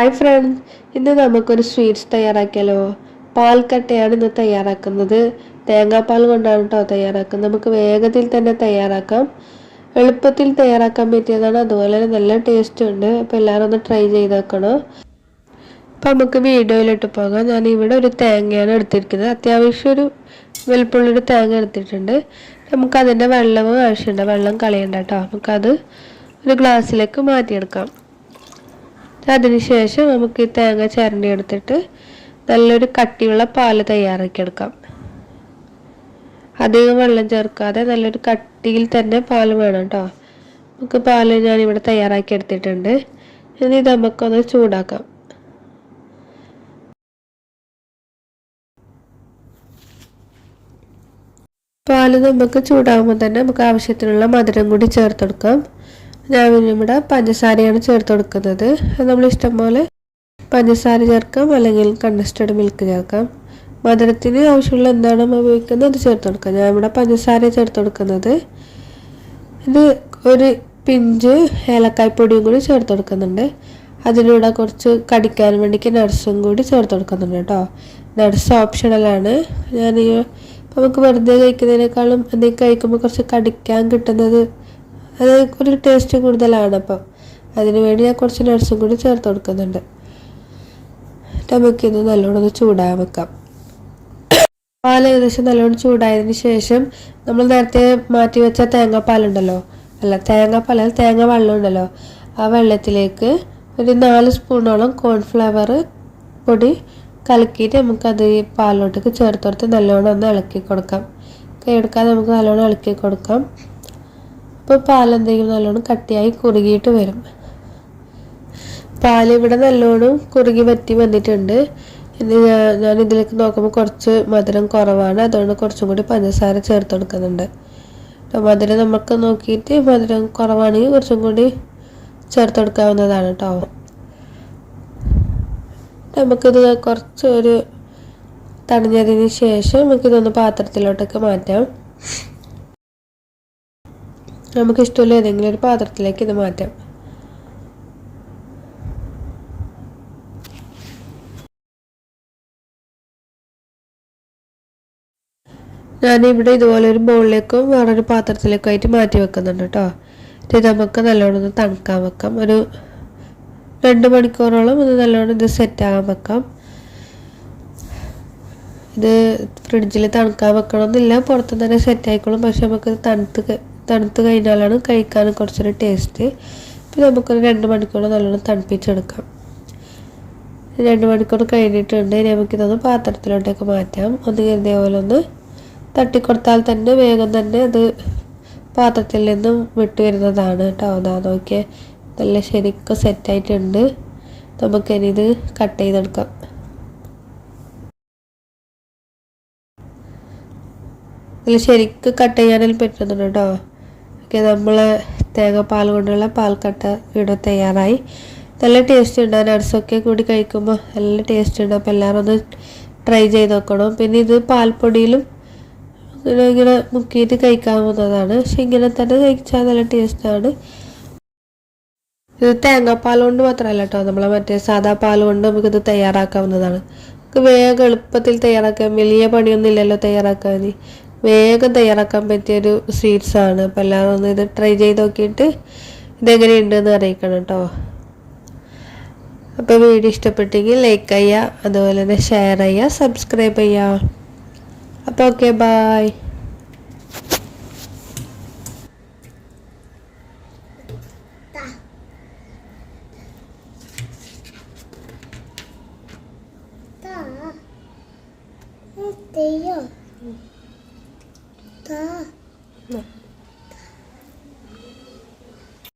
Hi front ഇന്ന് നമുക്കൊരു sweets തയ്യാറാക്കിയാലോ? പാൽക്കട്ടയാണ് ഇന്ന് തയ്യാറാക്കുന്നത്. തേങ്ങാപ്പാൽ കൊണ്ടാണ് കേട്ടോ തയ്യാറാക്കുന്നത്. നമുക്ക് വേഗത്തിൽ തന്നെ തയ്യാറാക്കാം. എളുപ്പത്തിൽ തയ്യാറാക്കാൻ പറ്റിയതാണ്. അതുപോലെ തന്നെ നല്ല ടേസ്റ്റ് ഉണ്ട്. അപ്പോൾ എല്ലാവരും ഒന്ന് ട്രൈ ചെയ്ത് നോക്കണം അപ്പം നമുക്ക് വീഡിയോയിലിട്ട് പോകാം. ഞാൻ ഇവിടെ ഒരു തേങ്ങയാണ് എടുത്തിരിക്കുന്നത്. അത്യാവശ്യം ഒരു വലുപ്പമുള്ളൊരു തേങ്ങ എടുത്തിട്ടുണ്ട്. നമുക്കതിന്റെ വെള്ളവും ആവശ്യമുണ്ട്. വെള്ളം കളയണ്ട കേട്ടോ നമുക്കത് ഒരു ഗ്ലാസ്സിലേക്ക് മാറ്റിയെടുക്കാം. അതിനുശേഷം നമുക്ക് ഈ തേങ്ങ ചിരണ്ടി എടുത്തിട്ട് നല്ലൊരു കട്ടിയുള്ള പാൽ തയ്യാറാക്കിയെടുക്കാം അധികം വെള്ളം ചേർക്കാതെ നല്ലൊരു കട്ടിയിൽ തന്നെ പാൽ വേണം കേട്ടോ നമുക്ക് പാൽ ഞാനിവിടെ തയ്യാറാക്കി എടുത്തിട്ടുണ്ട്. ഇനി നമുക്കൊന്ന് ചൂടാക്കാം. പാൽ നമുക്ക് ചൂടാകുമ്പോൾ തന്നെ നമുക്ക് ആവശ്യത്തിനുള്ള മധുരം കൂടി ചേർത്തെടുക്കാം. ഞാൻ ഇവിടെ പഞ്ചസാരയാണ് ചേർത്ത് കൊടുക്കുന്നത്. നമ്മൾ ഇഷ്ടം പോലെ പഞ്ചസാര ചേർക്കാം അല്ലെങ്കിൽ കണ്ടസ്റ്റഡ് മിൽക്ക് ചേർക്കാം. മധുരത്തിന് ആവശ്യമുള്ള എന്താണ് ഉപയോഗിക്കുന്നത്? അത് ചേർത്ത് കൊടുക്കാം. ഞാൻ ഇവിടെ പഞ്ചസാര ചേർത്ത് കൊടുക്കുന്നത്. ഇത് ഒരു പിഞ്ച് ഏലക്കായ്പൊടിയും കൂടി ചേർത്ത് കൊടുക്കുന്നുണ്ട്. അതിലൂടെ കുറച്ച് കടിക്കാൻ വേണ്ടിക്ക് നട്സും കൂടി ചേർത്ത് കൊടുക്കുന്നുണ്ട് കേട്ടോ. നട്സ് ഓപ്ഷണലാണ് ഞാൻ നമുക്ക് വെറുതെ കഴിക്കുന്നതിനേക്കാളും എന്തെങ്കിലും കഴിക്കുമ്പോൾ കുറച്ച് കടിക്കാൻ കിട്ടുന്നത് അത് ഒരു ടേസ്റ്റ് കൂടുതലാണ് അപ്പം. അതിന് വേണ്ടി ഞാൻ കുറച്ച് നട്ട്സും കൂടി ചേർത്ത് കൊടുക്കുന്നുണ്ട്. നമുക്കിത് നല്ലോണം ഒന്ന് ചൂടാൻ വെക്കാം. പാൽ ഏകദേശം നല്ലോണം ചൂടായതിന് ശേഷം നമ്മൾ നേരത്തെ മാറ്റി വെച്ച തേങ്ങാപ്പാലുണ്ടല്ലോ അല്ല തേങ്ങാപ്പാൽ തേങ്ങ വെള്ളം ഉണ്ടല്ലോ? ആ വെള്ളത്തിലേക്ക് ഒരു നാല് സ്പൂണോളം കോൺഫ്ലവർ പൊടി കലക്കിയിട്ട് നമുക്കത് ഈ പാലിലോട്ടേക്ക് ചേർത്ത് കൊടുത്ത് നല്ലോണം ഒന്ന് ഇളക്കി കൊടുക്കാം. കൈ എടുക്കാതെ നമുക്ക് നല്ലോണം ഇളക്കി കൊടുക്കാം. അപ്പോൾ പാലെന്തെങ്കിലും നല്ലോണം കട്ടിയായി കുറുകിയിട്ട് വരും. പാൽ ഇവിടെ നല്ലോണം കുറുകി പറ്റി വന്നിട്ടുണ്ട്. ഇനി ഞാൻ ഞാൻ ഇതിലേക്ക് നോക്കുമ്പോൾ കുറച്ച് മധുരം കുറവാണ്. അതുകൊണ്ട് കുറച്ചും കൂടി പഞ്ചസാര ചേർത്ത് കൊടുക്കുന്നുണ്ട്. മധുരം നമുക്ക് നോക്കിയിട്ട് മധുരം കുറവാണെങ്കിൽ കുറച്ചും കൂടി ചേർത്ത് കൊടുക്കാവുന്നതാണ് കേട്ടോ നമുക്കിത് കുറച്ച് ഒരു തണിഞ്ഞതിന് ശേഷം നമുക്കിതൊന്ന് പാത്രത്തിലോട്ടൊക്കെ മാറ്റാം. നമുക്ക് ഇഷ്ടമുള്ള ഏതെങ്കിലും ഒരു പാത്രത്തിലേക്ക് ഇത് മാറ്റാം. ഞാനിവിടെ ഇതുപോലെ ഒരു ബൗളിലേക്കും വേറൊരു പാത്രത്തിലേക്കും ആയിട്ട് മാറ്റി വെക്കുന്നുണ്ട് കേട്ടോ. ഇത് നമുക്ക് നല്ലോണം ഒന്ന് തണുക്കാൻ വെക്കാം. ഒരു രണ്ട് മണിക്കൂറോളം ഇത് നല്ലോണം ഇത് സെറ്റാകാൻ വെക്കാം. ഇത് ഫ്രിഡ്ജിൽ തണുക്കാൻ വെക്കണമെന്നില്ല പുറത്ത് തന്നെ സെറ്റ് ആയിക്കോളും പക്ഷെ നമുക്ക് തണുത്ത് തണുത്ത് കഴിഞ്ഞാലാണ് കഴിക്കാൻ കുറച്ചൊരു ടേസ്റ്റ് പിന്നെ നമുക്കൊരു രണ്ട് മണിക്കൂർ നല്ലോണം തണുപ്പിച്ചെടുക്കാം. രണ്ട് മണിക്കൂർ കഴിഞ്ഞിട്ടുണ്ട്. നമുക്കിതൊന്ന് പാത്രത്തിലോട്ടേക്ക് മാറ്റാം. ഒന്ന് ഇതേപോലെ ഒന്ന് തട്ടിക്കൊടുത്താൽ തന്നെ വേഗം തന്നെ അത് പാത്രത്തിൽ നിന്നും വിട്ടു വരുന്നതാണ് കേട്ടോ. അതാ നോക്കിയേ. നല്ല ശരിക്കും സെറ്റായിട്ടുണ്ട് നമുക്കിനി ഇത് കട്ട് ചെയ്തെടുക്കാം. ശരിക്കും കട്ട് ചെയ്യാനും പറ്റുന്നുണ്ട് കേട്ടോ. ഓക്കെ നമ്മൾ തേങ്ങാപ്പാൽ കൊണ്ടുള്ള പാൽക്കട്ട ഇവിടെ തയ്യാറായി. നല്ല ടേസ്റ്റ് ഉണ്ട്. നട്സൊക്കെ കൂടി കഴിക്കുമ്പോൾ നല്ല ടേസ്റ്റ് ഉണ്ട്. അപ്പോൾ എല്ലാവരും ഒന്ന് ട്രൈ ചെയ്ത് നോക്കണം. പിന്നെ ഇത് പാൽപ്പൊടിയിലും ഇങ്ങനെ ഇങ്ങനെ മുക്കിയിട്ട് കഴിക്കാവുന്നതാണ് പക്ഷെ ഇങ്ങനെ തന്നെ കഴിച്ചാൽ നല്ല ടേസ്റ്റാണ് ഇത് തേങ്ങാപ്പാൽ കൊണ്ട് മാത്രമല്ല കേട്ടോ നമ്മളെ മറ്റേ സാധാ പാൽ കൊണ്ട് നമുക്കിത് തയ്യാറാക്കാവുന്നതാണ് നമുക്ക് വേഗം എളുപ്പത്തിൽ തയ്യാറാക്കാം. വലിയ പണിയൊന്നും ഇല്ലല്ലോ തയ്യാറാക്കാൻ. വേഗം തയ്യാറാക്കാൻ പറ്റിയൊരു സ്വീറ്റ്സ് ആണ് അപ്പോൾ എല്ലാവരും ഒന്ന് ഇത് ട്രൈ ചെയ്ത് നോക്കിയിട്ട് ഇതെങ്ങനെയുണ്ടെന്ന് അറിയിക്കണം കേട്ടോ അപ്പോൾ വീഡിയോ ഇഷ്ടപ്പെട്ടെങ്കിൽ ലൈക്ക് ചെയ്യുക അതുപോലെ തന്നെ ഷെയർ ചെയ്യുക സബ്സ്ക്രൈബ് ചെയ്യുക അപ്പോൾ ഓക്കെ ബായ്. た。